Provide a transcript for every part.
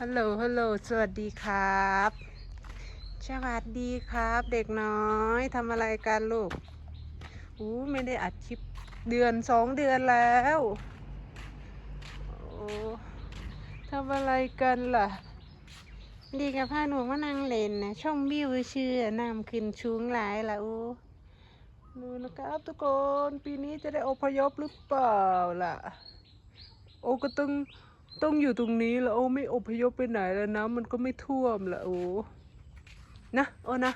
ฮัลโหล ฮัลโหล สวัสดีครับ สวัสดีครับ เด็กน้อยทำอะไรกันลูก อู้ไม่ได้อัดคลิปเดือนสองเดือนแล้ว โอ้ทำอะไรกันล่ะ ดีกับพาหนูมานั่งเล่นนะช่องวิวชื่อน้ำขึ้นชุงหลายละอู้ดูนะครับทุกคน ปีนี้จะได้อพยพหรือเปล่าล่ะ โอ้ก็ต้ง ต้องอยู่ตรงนี้แล้วโอ้ไม่อพยพไปไหนแล้วน้ำมันก็ไม่ท่วมละโอ้นะโอ้นะ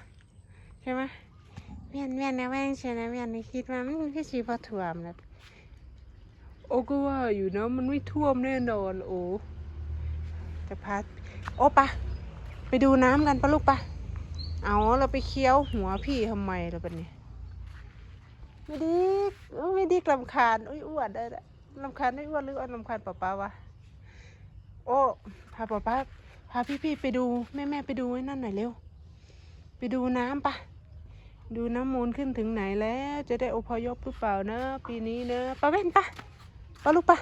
ใช่ไหมเวียนเวียนนะแว่งใช่นะเวียนนี่คิดว่ามันคือสีพอท่วมแล้วโอ้ก็ว่าอยู่นะมันไม่ท่วมแน่นอนโอ้จะพัดโอ้ปะไปดูน้ำกันปะลูกปะเอาเราไปเคี้ยวหัวพี่ทำไมล่ะปันนี้ไม่ดีเอ้ยไม่ดีลำคาญอุ้ยอ้วนได้ละลำคาญไม่อ้วนหรืออ้วนลำคาญป้าป้าวะ โอ้พาป๊าป๊าพาพี่ๆไปดูแม่ๆไปดูไอ้นั่นหน่อยเร็ว ไปดูน้ำปะดูน้ำมูลขึ้นถึงไหนแล้ว จะได้อพยพหรือเปล่านะ ปีนี้นะป้าเว้นปะป้าลูกปะ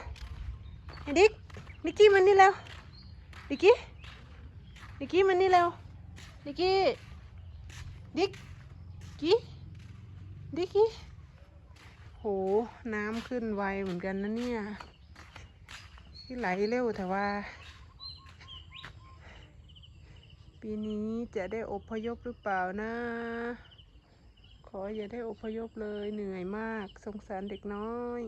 ไอ้ดิกนิกกี้มันนี่แล้วดิกกี้ดิกกี้มันนี่แล้วดิกกี้ดิกกี้ดิกกี้โหน้ำขึ้นไวเหมือนกันนะเนี่ย ที่ไหลเร็วแต่ว่า ปีนี้จะได้อพยพหรือเปล่านะ ขออย่าได้อพยพเลยเหนื่อยมาก สงสารเด็กน้อย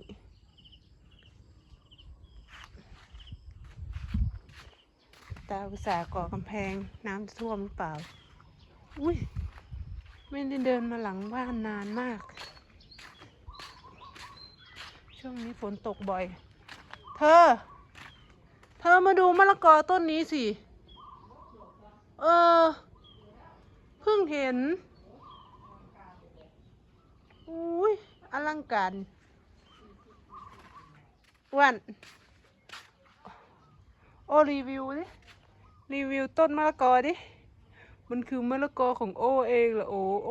ตาอุตส่าห์ก่อกำแพงน้ำท่วมหรือเปล่า อุ้ยไม่ได้เดินมาหลังบ้านนานมาก ช่วงนี้ฝนตกบ่อย เธอ เธอมาดูมะละกอต้นนี้สิ เออ เพิ่งเห็น อุ้ยอลังการวันโอรีวิวดิ รีวิวต้นมะละกอดิ มันคือมะละกอของโอเองเหรอโอโอ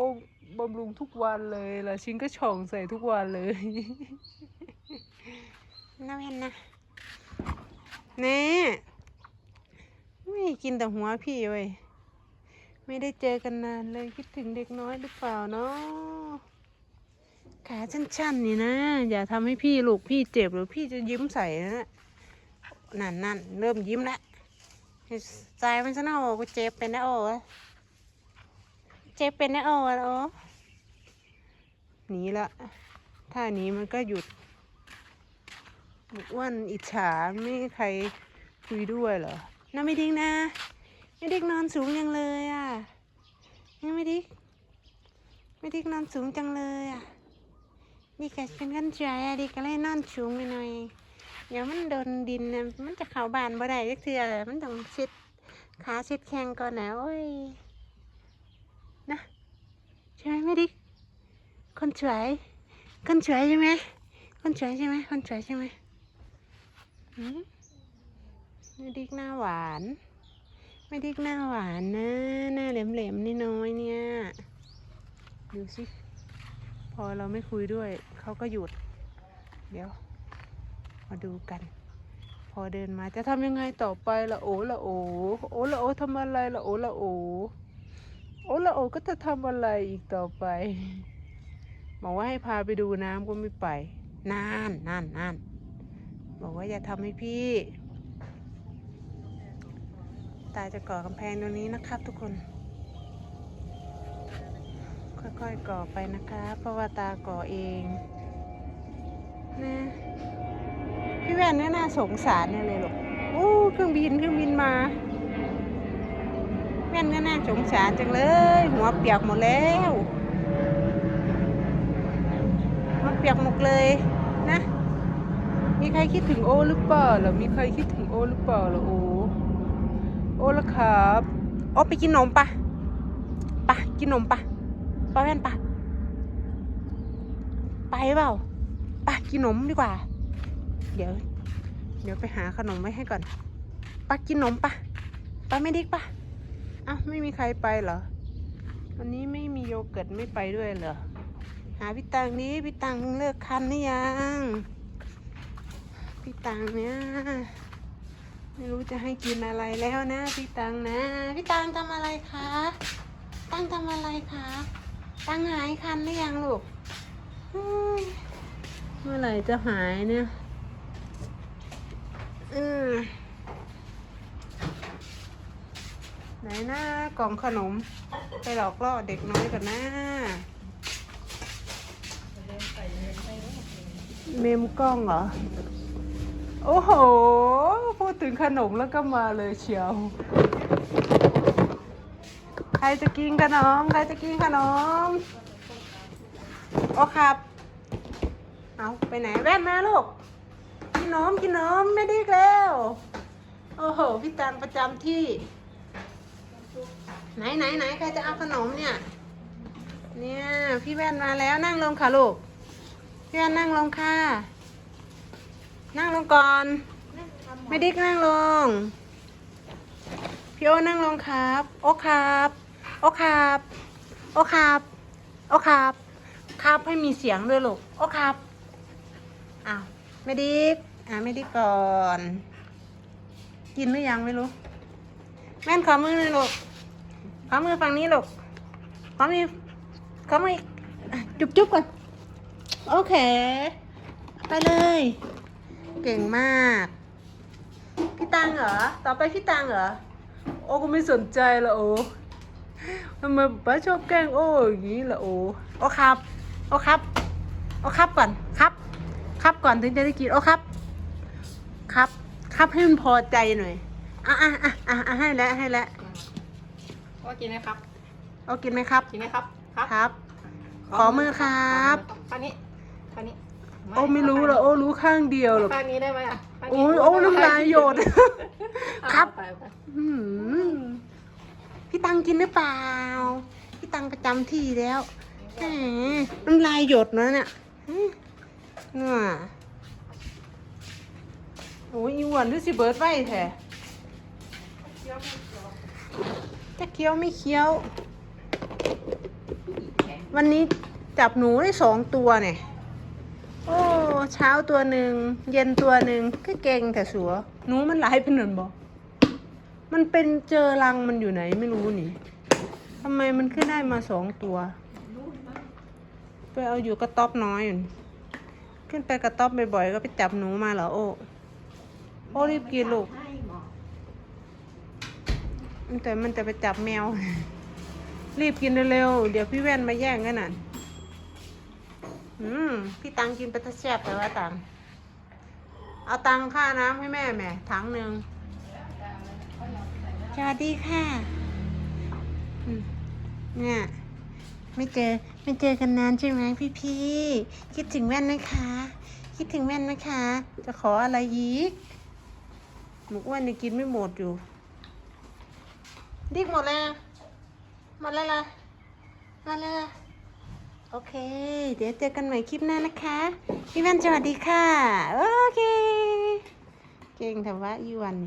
บำรุงทุกวันเลยล่ะชิ้นก็ช่องใส่ทุกวันเลยน่าเห็นนะ น่ไม่กินแต่หัวพี่เว้ย ไม่ได้เจอกันนานเลยคิดถึงเด็กน้อยหรือเปล่าเนาะขาชันๆนี่นะ อย่าทำให้พี่ลูกพี่เจ็บหรือพี่จะยิ้มใส่นะนั่นนั่นเริ่มยิ้มแล้วใจมันซะนะโอ้กูเจ็บเป็นนะโอ้เจ็บเป็นนะโอ้โอ้หนีละ ถ้าหนีมันก็หยุด อ้วนอิจฉาไม่มีใครคุยด้วยเหรอน้าไม่ดิ้งนะ ไม่ดิ้งนอนสูงยังเลยอะยังไม่ดิ้งไม่ดิ้งนอนสูงจังเลยอะนี่แกเป็นกันใจอะดิก็เลยนอนสูงไปหน่อยเดี๋ยวมันโดนดินนะมันจะเข่าบานบ่ได้จักเทื่อเลยมันต้องเช็ดขาเช็ดแข้งก่อนนะโอ้ยนะใช่ไหมไม่ดิ้งคนสวยคนสวยใช่ไหมคนสวยใช่ไหมคนสวยใช่ไหม มไม่ดิกหน้าหวานไม่ดิกหน้าหวานนะหน้าแหลมๆนี่น้อยเนี่ย ดูสิ พอเราไม่คุยด้วย เขาก็หยุด เดี๋ยว มาดูกัน พอเดินมาจะทำยังไงต่อไปละโอละโอโอละโอทำอะไรละโอละโอโอละโอก็จะทำอะไรอีกต่อไปบอกว่าให้พาไปดูน้ำก็ไม่ไปนานนานนาน บอกว่าอย่าทำให้พี่ ตาจะก่อกำแพงตรงนี้นะครับทุกคน ค่อยๆก่อไปนะคะเพราะว่าตาก่อเองนะพี่แว่นเนี่ยน่าสงสารเนี่ยเลยหรอกโอ้เครื่องบินเครื่องบินมาแว่นก็น่าสงสารจังเลย หัวเปียกหมดแล้วหัวเปียกหมดเลย มีใครคิดถึงโอหรือเปล่าเหรอมีใครคิดถึงโอหรือเปล่าเหรอโอโอละครับโอไปกินนมปะปะกินนมปะป้าแว่นปะไปเปล่าปะกินนมดีกว่า เดี๋ยว เดี๋ยวไปหาขนมไว้ให้ก่อนปะกินนมปะปะไม่ดิกปะอ้าวไม่มีใครไปเหรอวันนี้ไม่มีโยเกิร์ตไม่ไปด้วยเหรอหาพี่ตังนี้พี่ตังเลิกคันหรือยัง พี่ตังเนี่ยไม่รู้จะให้กินอะไรแล้วนะ พี่ตังนะ พี่ตังทำอะไรคะ ตังทำอะไรคะ ตังหายคันหรือยังลูกเมื่อไหร่จะหายเนี่ยอืมไหนหน้ากล่องขนม ไปหลอกล่อเด็กน้อยก่อนนะเมมกล้องเหรอ โอ้โห พูดถึงขนมแล้วก็มาเลยเชียว ใครจะกินขนม ใครจะกินขนม โอ้ครับ เอาไปไหนแว่นมาลูก กินนมกินนมไม่ดีแล้ว โอ้โห พี่ตังประจำที่ ไหนไหนไหนใครจะเอาขนมเนี่ย เนี่ย พี่แว่นมาแล้วนั่งลงค่ะลูก พี่แว่นนั่งลงค่ะ นั่งลงก่อน ไม่ดิกนั่งลง พี่โอนั่งลงครับ โอครับ โอครับ โอครับ โอครับ ครับให้มีเสียงด้วยลูก โอครับ อ้าวไม่ดิกอ่าไม่ดิกก่อน กินหรือยังไม่รู้ แม่นขอมือหน่อยลูก ขอมือฝั่งนี้ลูก ขอมือขอมืออีกอะจุ๊บจุ๊บก่อน โอเค ไปเลย เก่งมาก พี่ตังเหรอ ต่อไปพี่ตังเหรอ โอ้ก็ไม่สนใจละโอ้ทำไมป้าชอบแกล้งโอ้อย่างนี้ละโอ้โอ้ครับ โอ้ครับ โอ้ครับก่อน ครับ ครับก่อนถึงจะได้กิน โอ้ครับ ครับ ครับให้มันพอใจหน่อย อะอะอะอะอะให้แล้วให้แล้วว่ากินไหมครับโอ้กินไหมครับ กินไหมครับ ครับขอมือครับข้างนี้ข้างนี้ โอ้ไม่รู้ละโอ้รู้ข้างเดียวหรอกข้างนี้ได้ไหมอะข้างนี้โอ้ยโอ้น้ำลายหยดครับเอาไปไปอืมพี่ตังกินหรือเปล่า พี่ตังประจำที่แล้วแหมน้ำลายหยดนะเนี่ยอืมน่ะโอ้ยอีหวันหรือสิเบิร์ดไว้แท้จะเคี้ยวไม่เคี้ยว วันนี้จับหนูได้สองตัวเนี่ยโอ้ เช้าตัวหนึ่งเย็นตัวหนึ่งก็เก่งแต่สัวหนูมันหลายเป็นหนึ่งบอกมันเป็นเจอรังมันอยู่ไหนไม่รู้นี่ทำไมมันขึ้นได้มาสองตัว ไปเอาอยู่กระต๊อบน้อยอยู่ขึ้นไปกระต๊อบบ่อยๆก็ไปจับหนูมาเหรอโอ้โอ้รีบกินลูกแต่มันจะไปจับแมว รีบกินเร็วๆเดี๋ยวพี่แว่นมาแย่งกันน่ะ อืม พี่ตังกินไปตะแซบแต่ว่าตัง เอาตังค่าน้ำให้แม่แม่ถังหนึ่งสวัสดีค่ะเนี่ย ไม่เจอไม่เจอกันนานใช่ไหมพี่พี่คิดถึงแว่นนะคะ คิดถึงแว่นนะคะ จะขออะไรอีกหมูอ้วนนี่กินไม่หมดอยู่ ดิกหมดแล้วหมดแล้วล่ะหมดแล้วล่ะ โอเค เดี๋ยวเจอกันใหม่คลิปหน้านะคะ พี่แว่นสวัสดีค่ะ โอเค เก่งแต่ว่าอีวัน